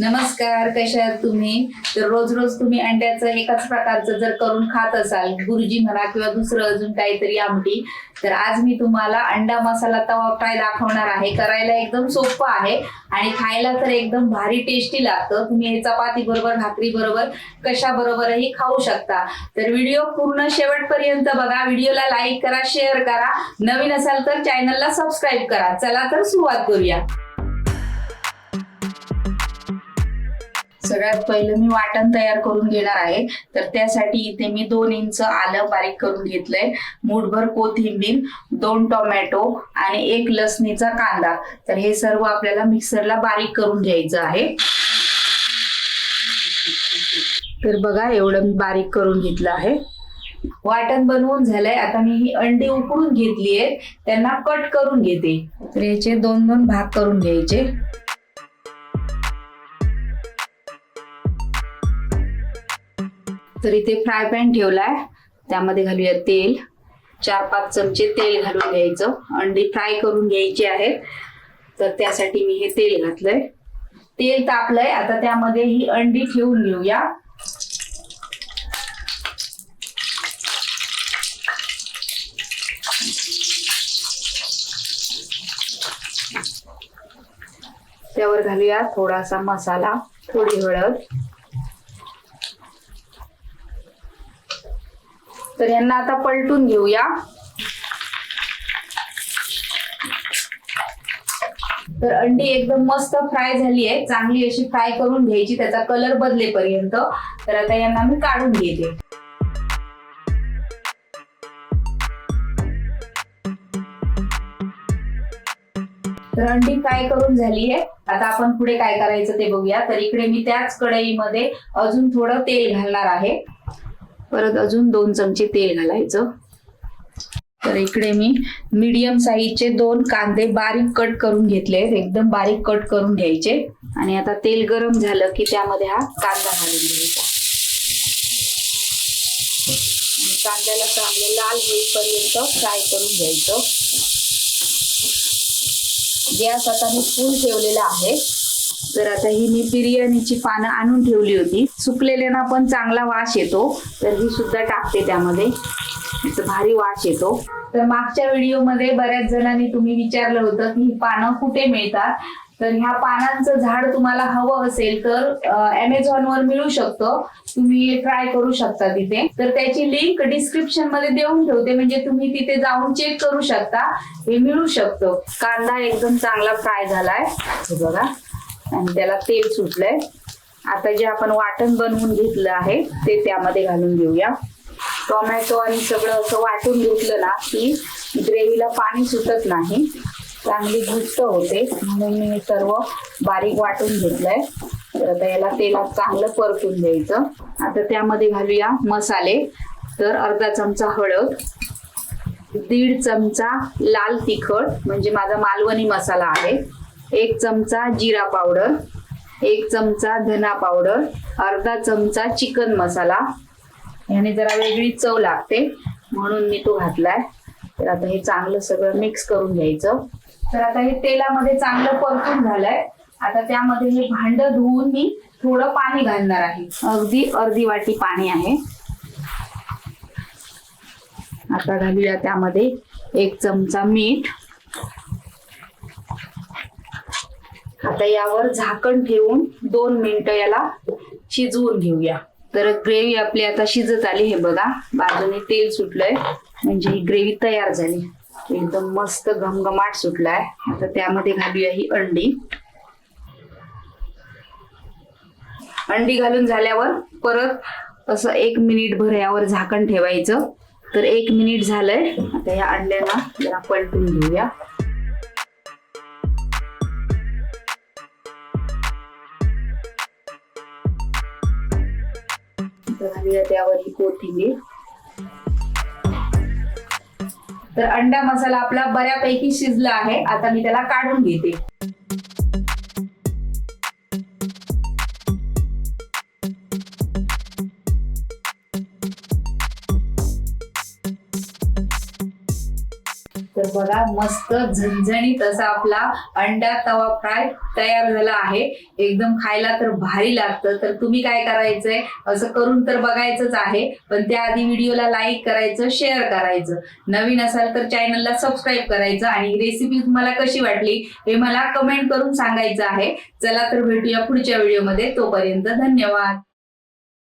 नमस्कार कशा आहात तुम्ही? तर रोज रोज तुम्ही अंड्याचं एकाच प्रकारचं जर करून खात असाल गुरुजी म्हणा किंवा दुसरं अजून काहीतरी आमटी तर आज मी तुम्हाला अंडा मसाला तवा फ्राय दाखवणार आहे. करायला एकदम सोपं आहे आणि खायला तर एकदम भारी टेस्टी लागतं. तुम्ही हे चपाती बरोबर भाकरी बरोबर कशा बरोबरही खाऊ शकता. तर व्हिडिओ पूर्ण शेवटपर्यंत बघा. व्हिडिओला लाईक करा शेअर करा. नवीन असाल तर चॅनलला सबस्क्राईब करा. चला तर सुरुवात करूया. सगळ्यात पहिलं मी वाटण तयार करून घेणार आहे. तर त्यासाठी इथे मी दोन इंच आलं बारीक करून घेतलंय. मुठभर कोथिंबीर दोन टोमॅटो आणि एक लसणीचा कांदा. तर हे सर्व आपल्याला मिक्सरला बारीक करून घ्यायचं आहे. तर बघा एवढं मी बारीक करून घेतलं आहे. वाटण बनवून झालंय. आता मी ही अंडी उकडून घेतली आहे त्यांना कट करून घेते. तर याचे दोन दोन भाग करून घ्यायचे. तर इथे फ्राय पॅन ठेवलाय. त्यामध्ये घालूया तेल. चार पाच चमचे तेल घालून घ्यायचं. अंडी फ्राय करून घ्यायची आहेत. तर त्यासाठी मी हे तेल घातलंय. तेल तापलंय. आता त्यामध्ये ही अंडी ठेवून घेऊया. त्यावर घालूया थोडासा मसाला थोडी हळद. तर यांना आता पलटून घेऊया. तर अंडी एकदम मस्त फ्राय झाली आहे. चांगली अशी फ्राय करून घ्यायची त्याचा कलर बदलेपर्यंत. तर आता यांना मी काढून घेते. तर अंडी फ्राय करून झाली आहे. आता आपण पुढे काय करायचं ते बघूया. तर इकडे मी त्याच कढईमध्ये अजून थोडं तेल घालणार आहे. परत अजून दोन चमचे तेल घालायचं. तर इकडे मी मीडियम साईजचे दोन कांदे बारीक कट करून घेतले एकदम बारीक कट करून घ्यायचे. आणि आता तेल गरम झालं की त्यामध्ये हा कांदा घालून घ्यायचा. कांद्याला चांगलं लाल होईपर्यंत फ्राय करून घ्यायचं. गॅस आता मी फुल ठेवलेला आहे. तर आता ही मी बिर्याणीची पानं आणून ठेवली होती. सुकलेल्याना पण चांगला वास येतो. तर ही सुद्धा टाकते त्यामध्ये. भारी वास येतो. तर मागच्या व्हिडिओमध्ये बऱ्याच जणांनी तुम्ही विचारलं होतं की ही पानं कुठे मिळतात? तर ह्या पानांचं झाड तुम्हाला हवं असेल तर अमेझॉन वर मिळू शकतं. तुम्ही ट्राय करू शकता तिथे. तर त्याची लिंक डिस्क्रिप्शनमध्ये देऊन ठेवते. म्हणजे तुम्ही तिथे जाऊन चेक करू शकता. हे मिळू शकतं. कांदा एकदम चांगला फ्राय झालाय. बघा. आणि त्याला तेल सुटलंय. आता जे आपण वाटण बनवून घेतलं आहे ते त्यामध्ये घालून घेऊया. टोमॅटो आणि सगळं असं वाटून घेतलं ना की ग्रेव्हीला पाणी सुटत नाही. चांगली घट्ट होते म्हणून मी सर्व बारीक वाटून घेतलंय. तर आता याला तेलात चांगलं परतून द्यायचं आता त्यामध्ये घालूया मसाले. तर अर्धा चमचा हळद दीड चमचा लाल तिखट म्हणजे माझा मालवणी मसाला आहे. एक चमचा जिरा पावडर एक चमचा धना पावडर अर्धा चमचा चिकन मसाला. याने जरा वेगळी चव लागते म्हणून मी तो घातलाय. तर आता हे चांगलं सगळं मिक्स करून घ्यायचं. तर आता हे तेलामध्ये चांगलं परतून झालंय. आता त्यामध्ये हे भांड धुवून मी थोडं पाणी घालणार आहे. अगदी अर्धी वाटी पाणी आहे. आता घालूया त्यामध्ये एक चमचा मीठ. आता यावर झाकण ठेवून दोन मिनिटं याला शिजवून घेऊया. तर ग्रेव्ही आपली आता शिजत आली हे बघा. बाजूने तेल सुटलंय. म्हणजे ही ग्रेव्ही तयार झाली. एकदम मस्त घमघमाट सुटलाय. आता त्यामध्ये घालूया ही अंडी. अंडी घालून झाल्यावर परत असं एक मिनिट भर यावर झाकण ठेवायचं. तर एक मिनिट झालंय. आता या अंड्याला जरा पलटून घेऊया. घालूया त्यावर ही कोथिंबीर. तर अंडा मसाला आपला बऱ्यापैकी शिजला आहे आता मी त्याला काढून घेते. तर बघा मस्त झणझणीत असा आपला अंडा तवा फ्राय तयार झाला आहे. एकदम खायला तर भारी लागतं. तर तुम्ही काय करायचंय? असं करून तर बघायचंच आहे. पण त्याआधी व्हिडिओला लाईक करायचं शेअर करायचं. नवीन असाल तर चॅनलला सबस्क्राईब करायचं आणि रेसिपी तुम्हाला कशी वाटली हे मला कमेंट करून सांगायचं आहे. चला तर भेटूया पुढच्या व्हिडिओमध्ये तोपर्यंत धन्यवाद.